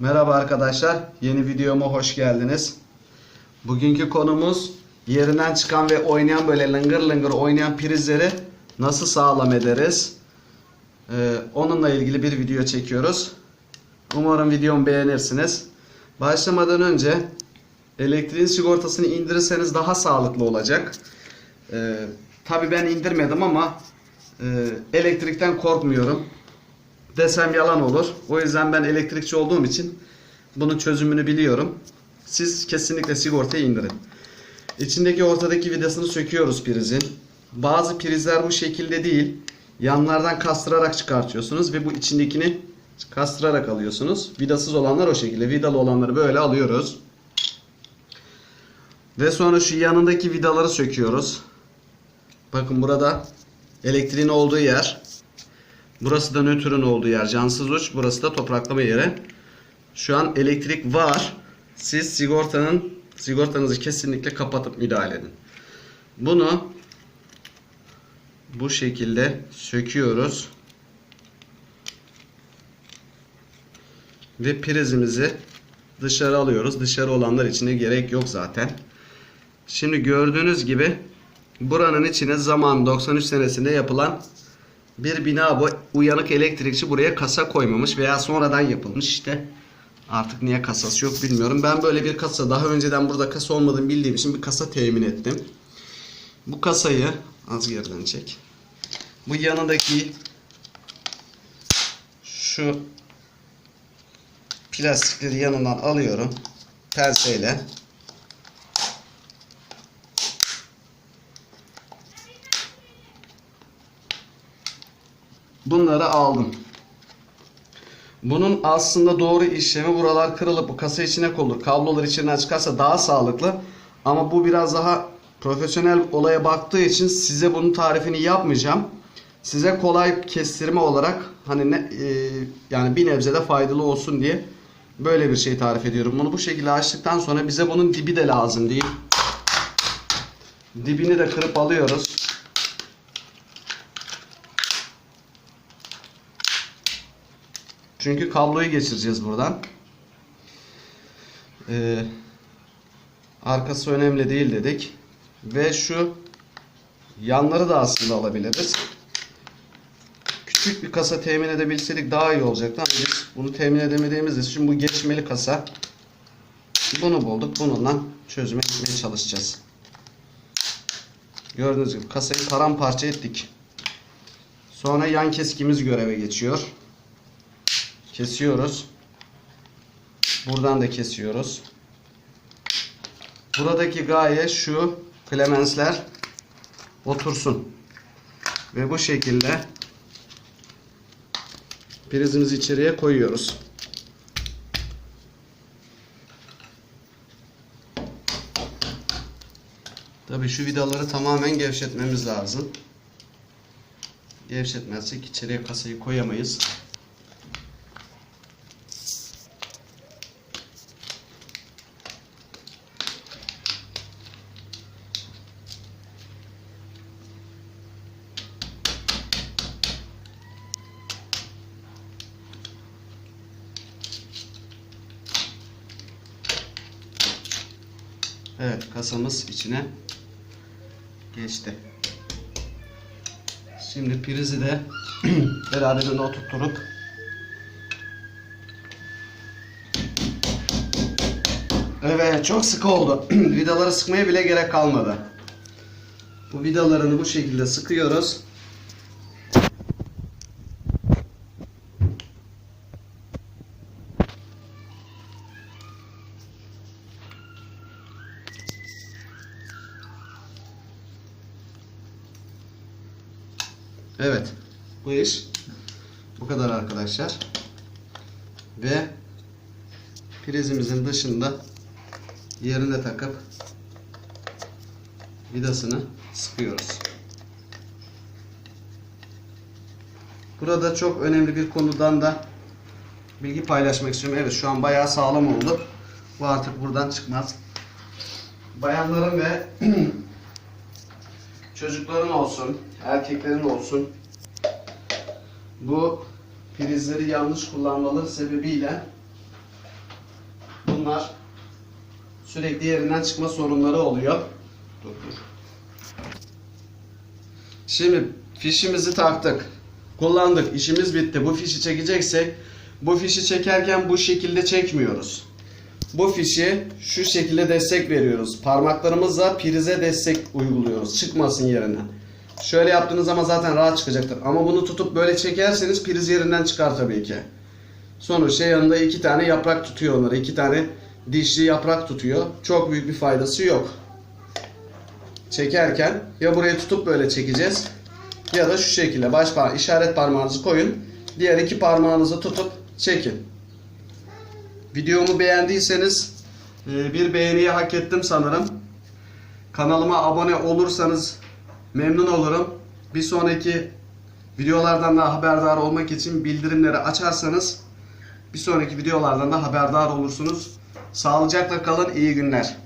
Merhaba arkadaşlar, yeni videoma hoş geldiniz. Bugünkü konumuz yerinden çıkan ve oynayan böyle lıngır lıngır oynayan prizleri nasıl sağlam ederiz? Ee, onunla ilgili bir video çekiyoruz. Umarım videomu beğenirsiniz. Başlamadan önce elektriğin sigortasını indirirseniz daha sağlıklı olacak. Ee, Tabi ben indirmedim ama e, elektrikten korkmuyorum desem yalan olur. O yüzden ben elektrikçi olduğum için bunun çözümünü biliyorum. Siz kesinlikle sigortayı indirin. İçindeki ortadaki vidasını söküyoruz prizin. Bazı prizler bu şekilde değil. Yanlardan kastırarak çıkartıyorsunuz ve bu içindekini kastırarak alıyorsunuz. Vidasız olanlar o şekilde. Vidalı olanları böyle alıyoruz. Ve sonra şu yanındaki vidaları söküyoruz. Bakın burada elektriğin olduğu yer. Burası da nötrün olduğu yer. Cansız uç. Burası da topraklama yeri. Şu an elektrik var. Siz sigortanın sigortanızı kesinlikle kapatıp müdahale edin. Bunu bu şekilde söküyoruz. Ve prizimizi dışarı alıyoruz. Dışarı olanlar için de gerek yok zaten. Şimdi gördüğünüz gibi buranın içine zaman 93 senesinde yapılan bir bina bu uyanık elektrikçi buraya kasa koymamış veya sonradan yapılmış işte. Artık niye kasası yok bilmiyorum. Ben böyle bir kasa daha önceden burada kasa olmadığını bildiğim için bir kasa temin ettim. Bu kasayı az geriden çek. Bu yanındaki şu plastikleri yanından alıyorum. Penseyle. Bunları aldım. Bunun aslında doğru işlemi buralar kırılıp bu kasa içine konulur. Kablolar içinden çıkarsa daha sağlıklı. Ama bu biraz daha profesyonel olaya baktığı için size bunun tarifini yapmayacağım. Size kolay kestirme olarak hani ne, e, yani bir nebze de faydalı olsun diye böyle bir şey tarif ediyorum. Bunu bu şekilde açtıktan sonra bize bunun dibi de lazım değil. Dibini de kırıp alıyoruz. Çünkü kabloyu geçireceğiz buradan. Ee, arkası önemli değil dedik. Ve şu yanları da aslında alabiliriz. Küçük bir kasa temin edebilseydik daha iyi olacaktı. Ama biz bunu temin edemediğimiz için bu geçmeli kasa. Bunu bulduk. Bununla çözüme gitmeye çalışacağız. Gördüğünüz gibi kasayı paramparça ettik. Sonra yan keskimiz göreve geçiyor. Kesiyoruz. Buradan da kesiyoruz. Buradaki gaye şu klemensler otursun. Ve bu şekilde prizimizi içeriye koyuyoruz. Tabii şu vidaları tamamen gevşetmemiz lazım. Gevşetmezsek içeriye kasayı koyamayız. Evet kasamız içine geçti. Şimdi prizi de beraberinde oturtturup Evet çok sıkı oldu. Vidaları sıkmaya bile gerek kalmadı. Bu vidalarını bu şekilde sıkıyoruz. Evet. Bu iş bu kadar arkadaşlar. Ve prizimizin dışında yerine takıp vidasını sıkıyoruz. Burada çok önemli bir konudan da bilgi paylaşmak istiyorum. Evet şu an bayağı sağlam oldu. Bu artık buradan çıkmaz. Bayanların ve çocukların olsun, erkeklerin olsun bu prizleri yanlış kullanmaları sebebiyle bunlar sürekli yerinden çıkma sorunları oluyor. Dur dur. Şimdi fişimizi taktık. Kullandık. işimiz bitti. Bu fişi çekeceksek bu fişi çekerken bu şekilde çekmiyoruz. Bu fişi şu şekilde destek veriyoruz. Parmaklarımızla prize destek uyguluyoruz. Çıkmasın yerinden. Şöyle yaptığınız zaman zaten rahat çıkacaktır. Ama bunu tutup böyle çekerseniz priz yerinden çıkar tabii ki. Sonuçta yanında iki tane yaprak tutuyor onları. iki tane dişli yaprak tutuyor. Çok büyük bir faydası yok. Çekerken ya burayı tutup böyle çekeceğiz ya da şu şekilde baş parmağı işaret parmağınızı koyun. Diğer iki parmağınızı tutup çekin. Videomu beğendiyseniz e, bir beğeniyi hak ettim sanırım. Kanalıma abone olursanız memnun olurum. Bir sonraki videolardan da haberdar olmak için bildirimleri açarsanız bir sonraki videolardan da haberdar olursunuz. Sağlıcakla kalın, iyi günler.